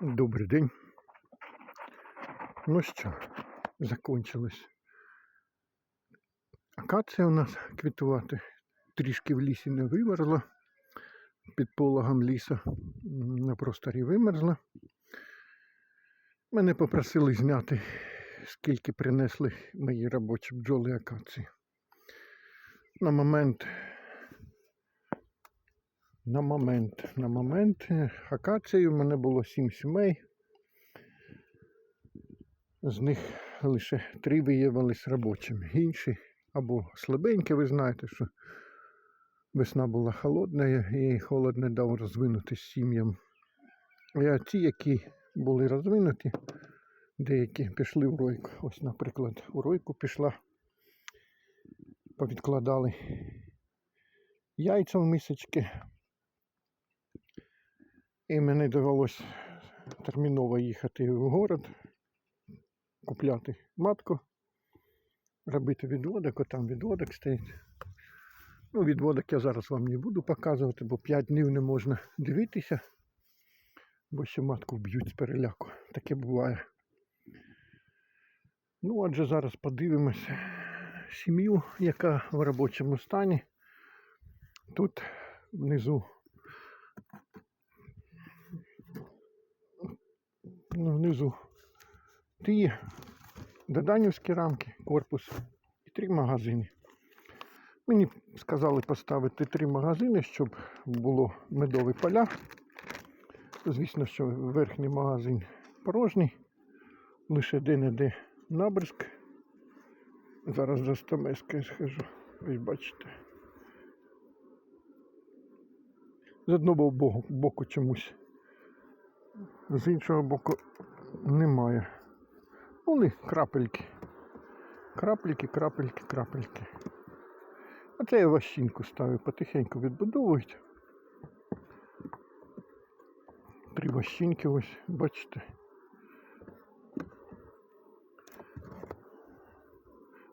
Добрий день. Ну що, закончилось. Акація у нас квітувати. Трішки в лісі не вимерзла. Під пологом лісу на просторі вимерзла. Мене попросили зняти, скільки принесли мої робочі бджоли акації. На момент на момент, на момент акації у мене було сім сімей. З них лише три виявились робочими. Інші або слабенькі, ви знаєте, що весна була холодна і холод не дав розвинутися сім'ям. А ті, які були розвинуті, деякі пішли в ройку. Ось, наприклад, у ройку пішла, повідкладали яйця в мисочки. І мені довелося терміново їхати в город, купляти матку, робити відводок, отам відводок стоїть. Ну, відводок я зараз вам не буду показувати, бо 5 днів не можна дивитися, бо ще матку вб'ють з переляку. Таке буває. Ну, отже, зараз подивимося сім'ю, яка в робочому стані. Тут внизу внизу ті доданівські рамки, корпус і три магазини. Мені сказали поставити три магазини, щоб було медові поля. Звісно, що верхній магазин порожній, лише де-не-де набризк. Зараз за стамеска схожу. Ось бачите. З одного боку чомусь з іншого боку немає. Вони крапельки. Крапельки, крапельки, крапельки. Оце я ващинку ставлю, потихеньку відбудовують. Три ващинки ось, бачите.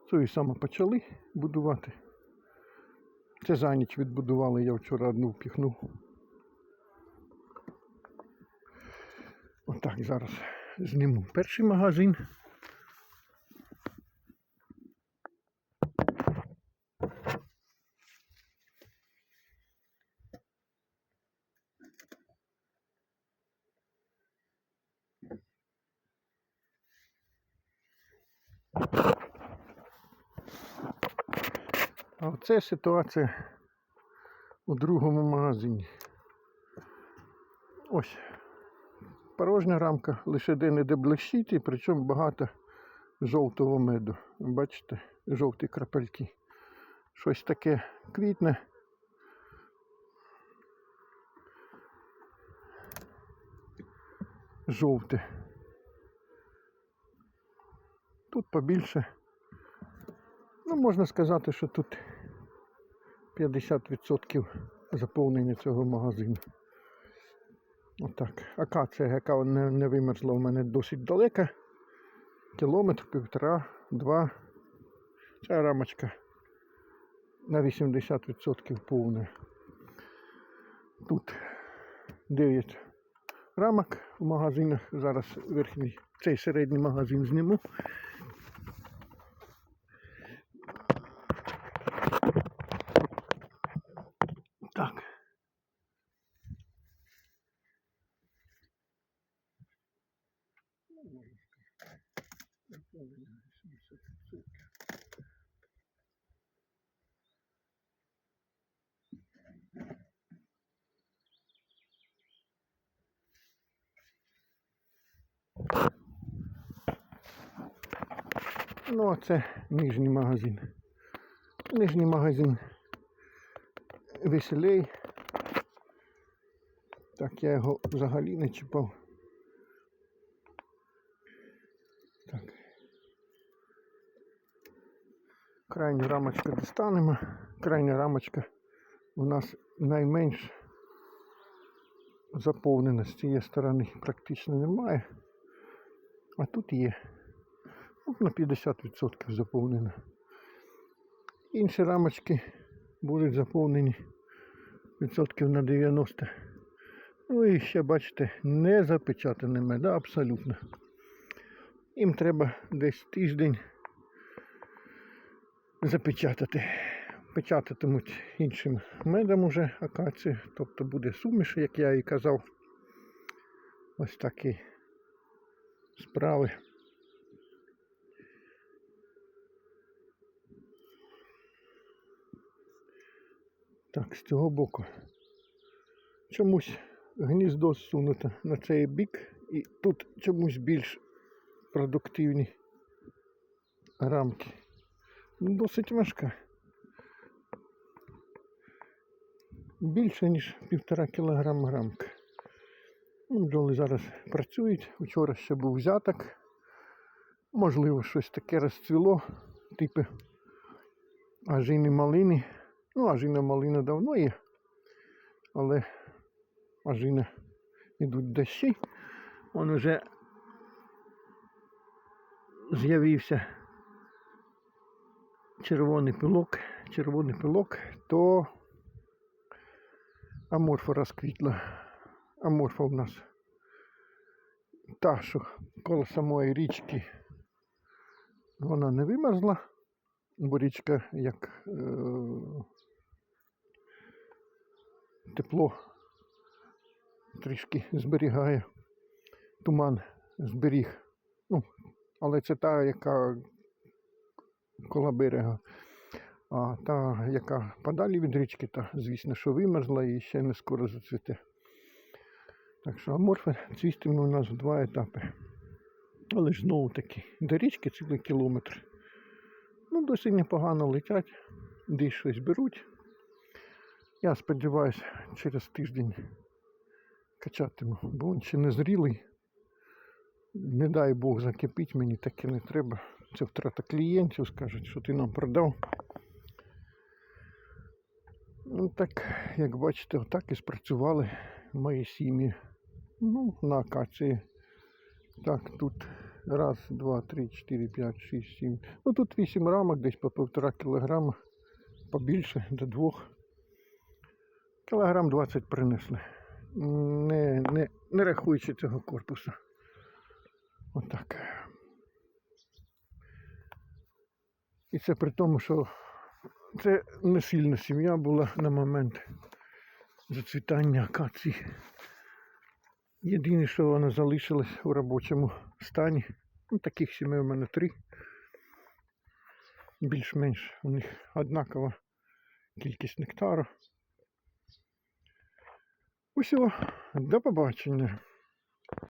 Це і саме почали будувати. Це за ніч відбудували, я вчора одну впіхнув. Отак зараз зніму перший магазин. А оце ситуація у другому магазині. Ось порожня рамка, лише де-не-де блищить, і причому багато жовтого меду. Бачите, жовті крапельки. Щось таке квітне. Жовте. Тут побільше. Ну, можна сказати, що тут 50% заповнення цього магазину. Отак. Акація, яка не, не вимерзла у мене досить далека. Кілометр, півтора, два. Ця рамочка на 80% повна. Тут 9 рамок в магазинах. Зараз верхній, цей середній магазин зніму. Ну, а це нижній магазин. Нижній магазин веселей. Так, я його взагалі не чіпав. Крайню рамочку достанемо. Крайня рамочка у нас найменш заповнена з цієї сторони практично немає. А тут є. Ну, на 50% заповнена. Інші рамочки будуть заповнені відсотків на 90 Ну і ще бачите, не запечатане мед, абсолютно. Їм треба десь тиждень запечатати. Печататимуть іншим медом уже акацію, тобто буде суміш, як я і казав. Ось такі справи. Так, з цього боку. Чомусь гніздо зсунуто на цей бік, і тут чомусь більш продуктивні рамки. Досить важка. Більше, ніж півтора кілограма рамка. Ну, бджоли зараз працюють. Вчора ще був взяток. Можливо, щось таке розцвіло, типу ажини малини. Ну, ажина малина давно є, але ажина йдуть дощі. Он уже з'явився червоний пилок, червоний пилок, то аморфа розквітла. Аморфа в нас та, що коло самої річки вона не вимерзла, бо річка як е, тепло трішки зберігає, туман зберіг. Ну, але це та, яка коло берега. А та, яка подалі від річки, та, звісно, що вимерзла і ще не скоро зацвіте. Так що аморфи цвістиме у нас в два етапи. Але ж знову таки, до річки цілий кілометр. Ну, досить непогано летять, десь щось беруть. Я сподіваюся, через тиждень качатиму, бо він ще не зрілий. Не дай Бог закипить, мені таке не треба. Це втрата клієнтів, скажуть, що ти нам продав. Ну так, як бачите, отак і спрацювали мої сім'ї. Ну, на акації. Так, тут раз, два, три, чотири, п'ять, шість, сім. Ну тут вісім рамок, десь по півтора кілограма, побільше до двох. Кілограм 20 принесли. Не, не, не рахуючи цього корпусу. Отак. І це при тому, що це не сильна сім'я була на момент зацвітання акації. Єдине, що вона залишилась у робочому стані. Ну, таких сімей у мене три. Більш-менш у них однакова кількість нектару. Усього, до побачення.